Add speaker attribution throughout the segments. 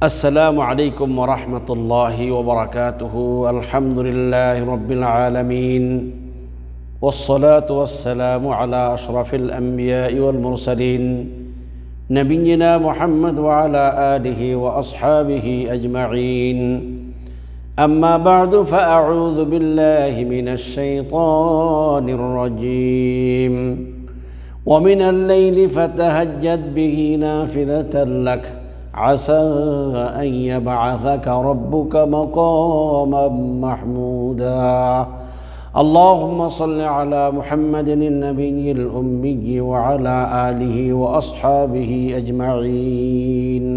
Speaker 1: السلام عليكم ورحمة الله وبركاته. الحمد لله رب العالمين. والصلاة والسلام على أشرف الأنبياء والمرسلين. نبينا محمد وعلى آله وأصحابه أجمعين. أما بعد فأعوذ بالله من الشيطان الرجيم. ومن الليل فتهجد به نافلة لك. عسى أن يبعثك ربك مقاما محمودا اللهم صل على محمد النبي الأمي وعلى آله وأصحابه أجمعين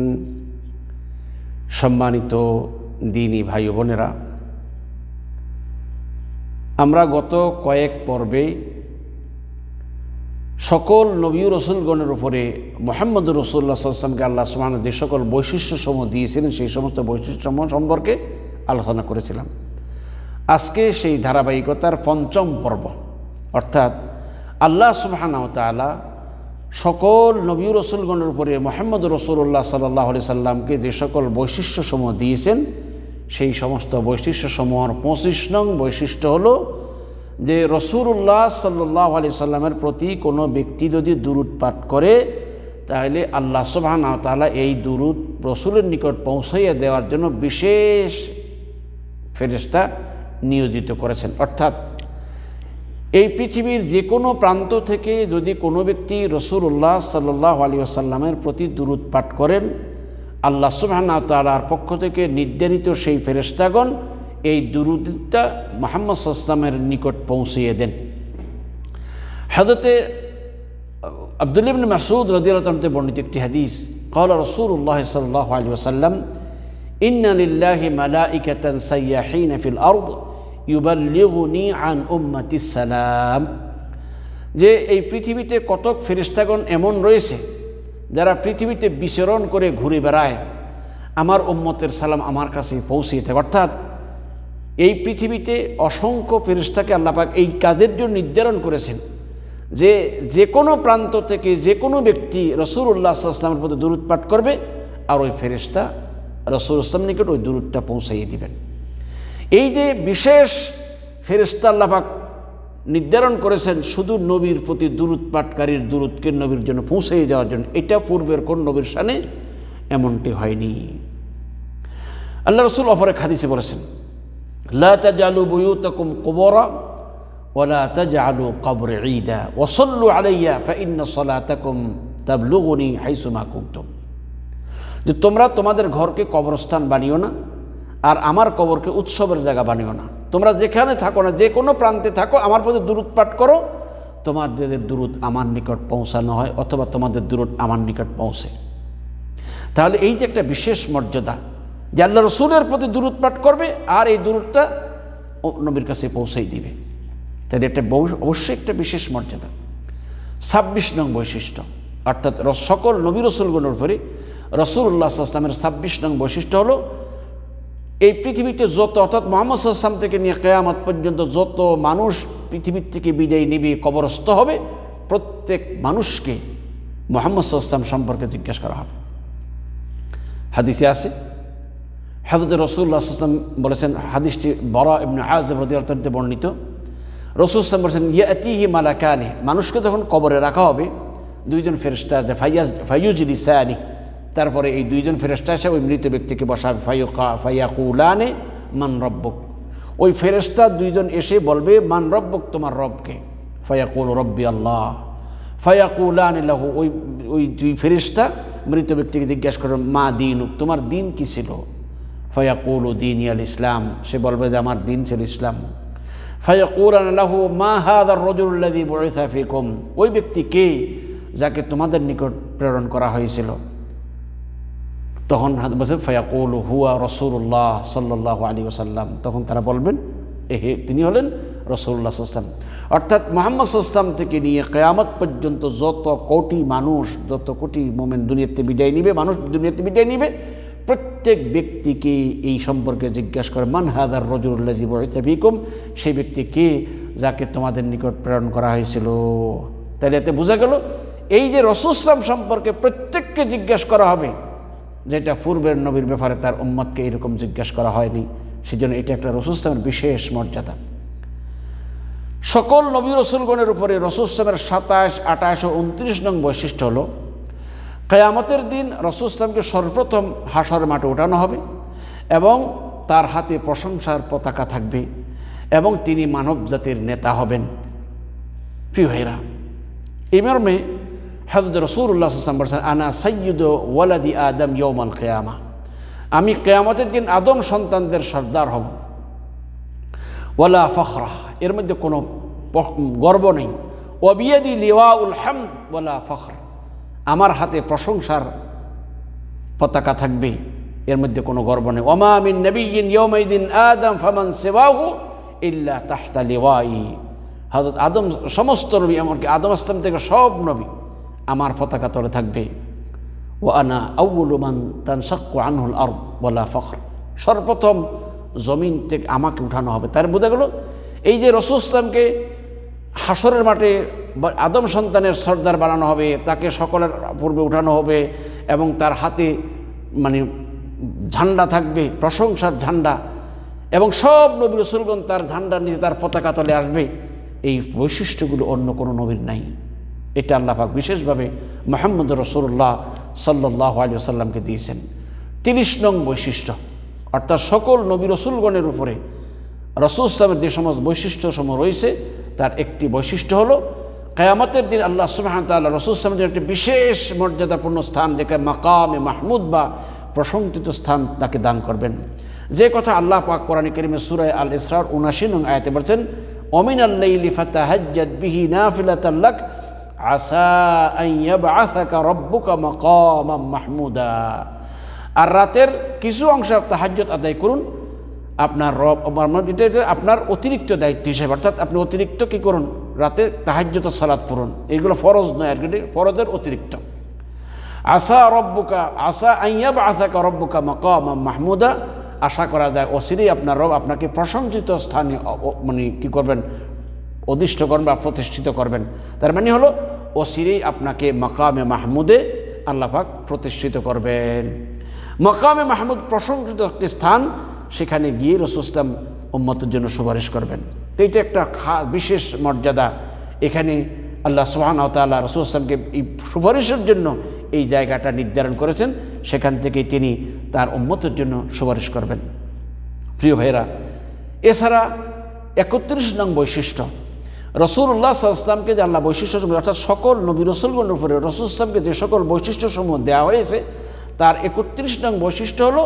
Speaker 1: সম্মানিত দিনী ভাই বোনেরা আমরা গত কয়েক পর্বে সকল নবী রসুলগণের উপরে মোহাম্মদ রসুল্লাহ সাল্লামকে আল্লাহ সুমান যে সকল বৈশিষ্ট্যসমূহ দিয়েছিলেন, সেই সমস্ত বৈশিষ্ট্যসমূহ সম্পর্কে আলোচনা করেছিলাম। আজকে সেই ধারাবাহিকতার পঞ্চম পর্ব, অর্থাৎ আল্লাহ সুবাহানাও তালা সকল নবী রসুলগণের উপরে মোহাম্মদ রসুল্লাহ সাল্লাহ আলি সাল্লামকে যে সকল বৈশিষ্ট্যসমূহ দিয়েছেন, সেই সমস্ত বৈশিষ্ট্যসমূহের পঁচিশ নং বৈশিষ্ট্য হলো যে রসুল্লাহ সাল্লাহ আলি সাল্লামের প্রতি কোনো ব্যক্তি যদি দুরুদ পাঠ করে, তাহলে আল্লাহ সুবাহ এই দুরুদ রসুলের নিকট পৌঁছাইয়া দেওয়ার জন্য বিশেষ ফেরেস্তা নিয়োজিত করেছেন। অর্থাৎ এই পৃথিবীর যে কোনো প্রান্ত থেকে যদি কোনো ব্যক্তি রসুল্লাহ সাল্লাহ আলী আসাল্লামের প্রতি দুরুদ পাঠ করেন, আল্লাহ সুবাহ তালার পক্ষ থেকে নির্ধারিত সেই ফেরেস্তাগণ এই দুরুদটা মোহাম্মদ সাল্লামের নিকট পৌঁছিয়ে দেন। হাজতে আবদুল্লিবিন মাসুদ রদিয়ালতে বর্ণিত একটি হাদিস কল রসুল্লাহ সাল্লাহ আলী আসাল্লাম ইন্না লিল্লাহি মালাইকাতান সাইয়াহিন ফিল আরদ ইউবাল্লিগুনি আন উম্মতি সালাম। যে এই পৃথিবীতে কতক ফেরিস্তাগণ এমন রয়েছে, যারা পৃথিবীতে বিচরণ করে ঘুরে বেড়ায়, আমার উম্মতের সালাম আমার কাছে থাকে অর্থাৎ এই পৃথিবীতে অসংখ্য ফেরিস্তাকে আল্লাপাক এই কাজের জন্য নির্ধারণ করেছেন যে যে কোনো প্রান্ত থেকে যে কোনো ব্যক্তি রসুল্লাহ আসলামের প্রতি দূরত পাঠ করবে আর ওই ফেরিস্তা রসুল ইসলাম নিকট ওই দূরতটা পৌঁছাইয়ে দিবেন। এই যে বিশেষ ফেরিস্তা আল্লাপাক নির্ধারণ করেছেন শুধু নবীর প্রতি দূরত পাঠকারীর দূরতকে নবীর জন্য পৌঁছাইয়ে যাওয়ার জন্য, এটা পূর্বের কোন নবীর সানে এমনটি হয়নি। আল্লাহ রসুল অপরে খাদিসে বলেছেন লা তাজালু বুয়ুতাকুম কুবরা ওয়ালা তাজআলু কবরে ঈদা ওয়াসাল্লু আলাইয়া ফাইন্না সালাতাকুম তাবলুগুনি হাইসুমা কুনতুম। যে তোমরা তোমাদের ঘরকে কবরস্থান বানিও না আর আমার কবরকে উৎসবের জায়গা বানিও না। তোমরা যেখানে থাকো না, যে কোনো প্রান্তে থাকো, আমার প্রতি দূরত পাঠ করো। তোমাদের দূরত আমার নিকট পৌঁছানো হয় অথবা তোমাদের দূরত আমার নিকট পৌঁছে। তাহলে এই যে একটা বিশেষ মর্যাদা যে আল্লাহ রসুলের প্রতি দূরত পাঠ করবে আর এই দূরতটা নবীর কাছে পৌঁছাই দিবে। তাহলে এটা অবশ্যই একটা বিশেষ মর্যাদা। ছাব্বিশ নং বৈশিষ্ট্য, অর্থাৎ সকল নবী রসুলগুলোর উপরে রসুল্লাহ আসলামের ছাব্বিশ নং বৈশিষ্ট্য হলো, এই পৃথিবীতে যত, অর্থাৎ মোহাম্মদ আসলাম থেকে নিয়ে কেয়ামত পর্যন্ত যত মানুষ পৃথিবীর থেকে বিদায় নিবে, কবরস্থ হবে, প্রত্যেক মানুষকে মোহাম্মদ আসলাম সম্পর্কে জিজ্ঞাসা করা হবে। হাদিসে আছে হাজরত রসুল্লাহ আসলাম বলেছেন, হাদিসটি বড় এমনি আজব রদিয়াতে বর্ণিত। রসুল আসলাম বলেছেন, ইয়াতিহি মালাকানে মানুষকে যখন কবরে রাখা হবে, দুইজন ফেরিস্তা আছে, ফাইয়াজ ফাইয়ুজলি সায়ানি তারপরে এই দুইজন ফেরেস্তা এসে ওই মৃত ব্যক্তিকে বসাবে ফাইকা ফাইয়াকুলানে মান রব্বক। ওই ফেরেস্তা দুইজন এসে বলবে, মান রব্বক তোমার রবকে? ফায়াকুল রব্বি আল্লাহ। ফায়াকুলান লাহু, ওই ওই দুই ফেরিস্তা মৃত ব্যক্তিকে জিজ্ঞাসা করে মা দিন তোমার দিন কী ছিল? ফায়াকুল উদ্দিন ইয়াল ইসলাম। সে বলবে যে আমার দিন ছিল ইসলাম। ফায়াকুলান লাহু, মা হাদার রজুল্লাদি বয়সা ফিকুম। ওই ব্যক্তি কে যাকে তোমাদের নিকট প্রেরণ করা হয়েছিল? তখন বলছেন ফয়াকুল হুয়া রসুল্লাহ সাল্লাহ আলী ওসাল্লাম তখন তারা বলবেন, এহে, তিনি হলেন রসুল্লাহ সাল্লাম অর্থাৎ মোহাম্মদ সাল্লাম থেকে নিয়ে কেয়ামত পর্যন্ত যত কোটি মানুষ, যত কোটি মোমেন দুনিয়াতে বিদায় নিবে, মানুষ দুনিয়াতে বিদায় নিবে প্রত্যেক ব্যক্তিকে এই সম্পর্কে জিজ্ঞাসা করে, মান হাদার রজুল্লাহ জীবিকুম সেই ব্যক্তি কে যাকে তোমাদের নিকট প্রেরণ করা হয়েছিল। তাহলে এতে বোঝা গেল, এই যে রসুসলাম সম্পর্কে প্রত্যেককে জিজ্ঞাসা করা হবে, যেটা পূর্বের নবীর ব্যাপারে তার উম্মতকে এরকম জিজ্ঞাসা করা হয়নি, সেজন্য এটা একটা রসুস্তামের বিশেষ মর্যাদা। সকল নবী রসুলগণের উপরে রসুস্তামের সাতাশ, আঠাশ ও উনত্রিশ নং বৈশিষ্ট্য হলো কেয়ামতের দিন রসুস্তামকে সর্বপ্রথম হাসর মাঠে ওঠানো হবে এবং তার হাতে প্রশংসার পতাকা থাকবে এবং তিনি মানব জাতির নেতা হবেন। প্রিয় ভাইরা এই মর্মে হজরত রসুল্লাহ বলছেন, আনা সৈয়দ ওয়ালাদি আদম ইয়ৌমাল কেয়ামা। আমি কেয়ামতের দিন আদম সন্তানদের সর্দার হব। ওয়ালা ফখরাহ এর মধ্যে কোনো গর্ব নেই। ওবিয়াদি লিওয়াউল হাম ওয়ালা ফখর আমার হাতে প্রশংসার পতাকা থাকবে, এর মধ্যে কোনো গর্ব নেই। ওমামিন নবীন ইয়ৌমাইদিন আদম ফামান সেবাহু ইল্লা তাহতা লিওয়াই। হজরত আদম, সমস্ত নবী, এমনকি আদম আসলাম থেকে সব নবী আমার পতাকা তলে থাকবে। ও আনা আউ্লুমান তান সাক্কু আনহুল আর বলা ফখর। সর্বপ্রথম জমিন থেকে আমাকে উঠানো হবে। তার বোঝা গেল, এই যে রসুল ইসলামকে হাসরের মাঠে আদম সন্তানের সর্দার বানানো হবে, তাকে সকলের পূর্বে উঠানো হবে এবং তার হাতে মানে ঝান্ডা থাকবে, প্রশংসার ঝান্ডা এবং সব নবী রসুলগণ তার ঝান্ডার নিচে তার পতাকা তলে আসবে। এই বৈশিষ্ট্যগুলো অন্য কোনো নবীর নাই। এটা আল্লাহ পাক বিশেষভাবে মোহাম্মদ রসুল্লাহ সাল্লাহ আলী সাল্লামকে দিয়েছেন। তিরিশ নং বৈশিষ্ট্য, অর্থাৎ সকল নবী রসুলগণের উপরে রসুল ইসলামের যে সমস্ত বৈশিষ্ট্য সমূহ রয়েছে, তার একটি বৈশিষ্ট্য হলো কেয়ামতের দিন আল্লাহ সুবাহন তাল্লাহ রসুল ইসলামের একটি বিশেষ মর্যাদাপূর্ণ স্থান যেখানে মাকামে মাহমুদ বা প্রশংসিত স্থান তাকে দান করবেন। যে কথা আল্লাহ পাক কোরআন করিমে সুরায় আল ইসরার উনাশি নং আয়াতে বলছেন অমিন আল্লাইলি মাহমুদা। আর রাতের কিছু অংশ তাহাজ্জত আদায় করুন, আপনার রব, আপনার অতিরিক্ত দায়িত্ব হিসেবে, অর্থাৎ আপনি অতিরিক্ত কি করুন? রাতে তাহাজ্জত সালাদ পূরণ এইগুলো ফরজ নয়, আর কি ফরজের অতিরিক্ত। আসা রব্বুকা আসা আইয়াব আসাকা রব্বুকা মকাম মাহমুদা। আশা করা যায় অসিরেই আপনার রব আপনাকে প্রশংসিত স্থানে মানে কী করবেন? অদিষ্ট করবেন বা প্রতিষ্ঠিত করবেন। তার মানে হলো, অসিরেই আপনাকে মকামে মাহমুদে আল্লাপাক প্রতিষ্ঠিত করবেন। মকামে মাহমুদ প্রশংসিত একটি স্থান, সেখানে গিয়ে রসুস্তাম উম্মতের জন্য সুপারিশ করবেন। তো এটা একটা খা, বিশেষ মর্যাদা। এখানে আল্লাহ সুহান তাল্লাহ রসুল আসলামকে এই সুপারিশের জন্য এই জায়গাটা নির্ধারণ করেছেন। সেখান থেকে তিনি তার উম্মতের জন্য সুপারিশ করবেন। প্রিয় ভাইরা এছাড়া একত্রিশ নং বৈশিষ্ট্য। রসুল্লাহ ইসলামকে যে আল্লাহ বৈশিষ্ট্য অর্থাৎ সকল নবী রসুলগণের উপরে রসুল ইসলামকে যে সকল বৈশিষ্ট্যসমূহ দেওয়া হয়েছে, তার একত্রিশ নং বৈশিষ্ট্য হলো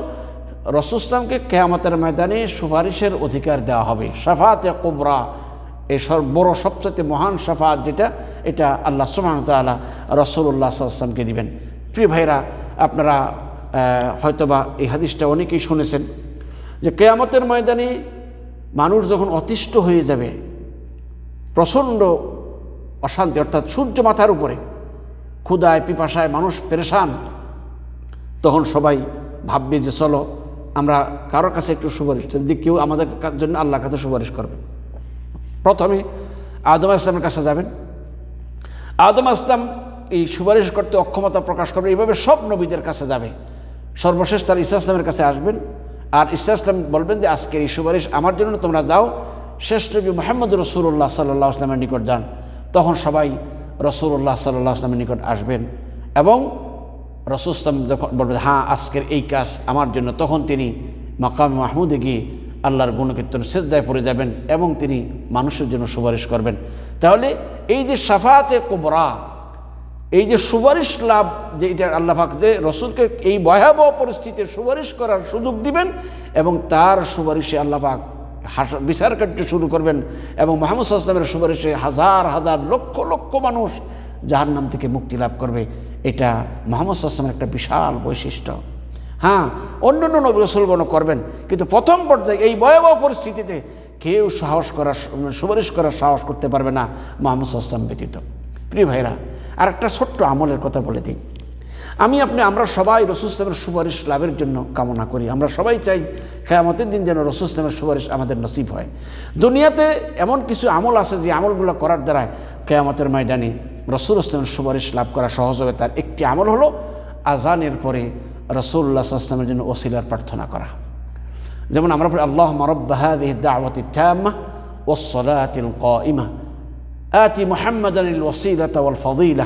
Speaker 1: রসুল ইসলামকে কেয়ামতের ময়দানে সুপারিশের অধিকার দেওয়া হবে। সাফাতে কোবরা এই বড় সবচেয়ে মহান সাফাত যেটা, এটা আল্লাহ তাআলা রসুল্লাহ সাল্লামকে দিবেন। প্রিয় ভাইরা আপনারা হয়তোবা এই হাদিসটা অনেকেই শুনেছেন যে কেয়ামতের ময়দানে মানুষ যখন অতিষ্ঠ হয়ে যাবে, প্রচণ্ড অশান্তি, অর্থাৎ সূর্য মাথার উপরে ক্ষুদায়, পিপাসায় মানুষ পেরেশান, তখন সবাই ভাববে যে চলো আমরা কারোর কাছে একটু সুপারিশ, যদি কেউ আমাদের জন্য আল্লাহর কাছে সুপারিশ করবে। প্রথমে, আদম আসলামের কাছে যাবেন। আদম আসলাম এই সুপারিশ করতে অক্ষমতা প্রকাশ করবে, এইভাবে সব নবীদের কাছে যাবে। সর্বশেষ তার ইসা ইসলামের কাছে আসবেন। আর ইসা ইসলাম বলবেন যে, আজকের এই সুপারিশ আমার জন্য, তোমরা যাও। শেষ নবী মোহাম্মদ রসুল্লাহ সাল্লাহ আসলামের নিকট যান। তখন সবাই রসুল্লাহ সাল্লাহ আসলামের নিকট আসবেন এবং রসুল ইসলাম যখন বলবেন হ্যাঁ আজকের এই কাজ আমার জন্য, তখন তিনি মাকাম মাহমুদে গিয়ে আল্লাহর গুণকীর্তন সেজদায় পড়ে যাবেন এবং তিনি মানুষের জন্য সুপারিশ করবেন। তাহলে এই যে সাফাতে কোবরা, এই যে সুপারিশ লাভ যে এটা আল্লাহ যে রসুলকে এই ভয়াবহ পরিস্থিতির সুপারিশ করার সুযোগ দিবেন এবং তার সুপারিশে আল্লাহ পাক বিচার কার্য শুরু করবেন এবং মোহাম্মদ সাল্লামের সুপারিশে হাজার হাজার লক্ষ লক্ষ মানুষ জাহান্নাম থেকে মুক্তি লাভ করবে। এটা মোহাম্মদ সাল্লামের একটা বিশাল বৈশিষ্ট্য। হ্যাঁ অন্য অন্য নবী রসুলগণ করবেন, কিন্তু প্রথম পর্যায়ে এই ভয়াবহ পরিস্থিতিতে কেউ সাহস করার সুপারিশ করার সাহস করতে পারবে না মোহাম্মদ সাল্লাম ব্যতীত। প্রিয় ভাইরা আর একটা ছোট্ট আমলের কথা বলে দিই। আমি আপনি, আমরা সবাই রসুলামের সুপারিশ লাভের জন্য কামনা করি। আমরা সবাই চাই খেয়ামতের দিন যেন রসুলামের সুপারিশ আমাদের নসিব হয়। দুনিয়াতে এমন কিছু আমল আছে যে আমলগুলো করার দ্বারা খেয়ামতের ময়দানে রসুল ইসলামের সুপারিশ লাভ করা সহজ হবে। তার একটি আমল হলো আজানের পরে রসুল্লাহ ইসলামের জন্য ওসিলার প্রার্থনা করা। যেমন আমরা আল্লাহ মরব্বাহাদিদাওয়াতিমা ওসলাত ক ইমা আতি মোহাম্মদ আনিল ওসিলাত ফদিলা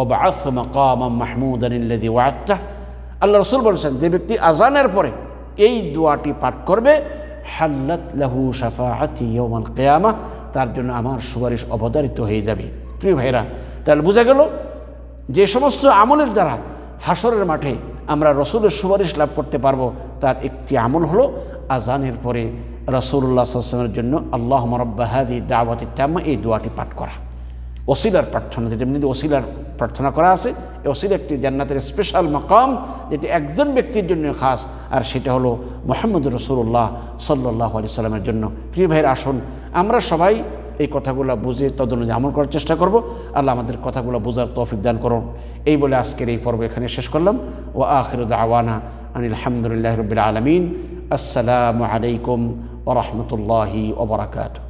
Speaker 1: ওবাস মকাম মাহমুদ আনিল্লাদি ওয়াত্তা আল্লাহ রসুল বলছেন, যে ব্যক্তি আজানের পরে এই দোয়াটি পাঠ করবে, হাল্লাত লাহু সাফাহাতি ইয়মাল কেয়ামা, তার জন্য আমার সুপারিশ অবতারিত হয়ে যাবে। প্রিয় ভাইরা তাহলে বোঝা গেল যে সমস্ত আমলের দ্বারা হাসরের মাঠে আমরা রসুলের সুপারিশ লাভ করতে পারব, তার একটি আমল হলো আজানের পরে রসুল্লাহ আসলামের জন্য আল্লাহ মরব্বাহাদি দাওয়াতি তাম্মা এই দোয়াটি পাঠ করা। ওসিলার প্রার্থনা, যেটা এমনি ওসিলার প্রার্থনা করা আছে এই ওসিলা একটি জান্নাতের স্পেশাল মাকাম, যেটি একজন ব্যক্তির জন্য খাস, আর সেটা হলো মোহাম্মদ রসুল্লাহ সাল্লাহ আলি সাল্লামের জন্য। প্রিয় ভাইয়ের আসুন, আমরা সবাই এই কথাগুলো বুঝে তদনুযায়ী আমল করার চেষ্টা করব। আল্লাহ আমাদের কথাগুলো বোঝার তৌফিক দান করুন। এই বলে আজকের এই পর্ব এখানে শেষ করলাম। ও আখির আওয়ানা আনিল আলহামদুলিল্লাহ রবিল আলমিন। আসসালামু আলাইকুম ওরহমতুল্লাহি ওবরাকাতু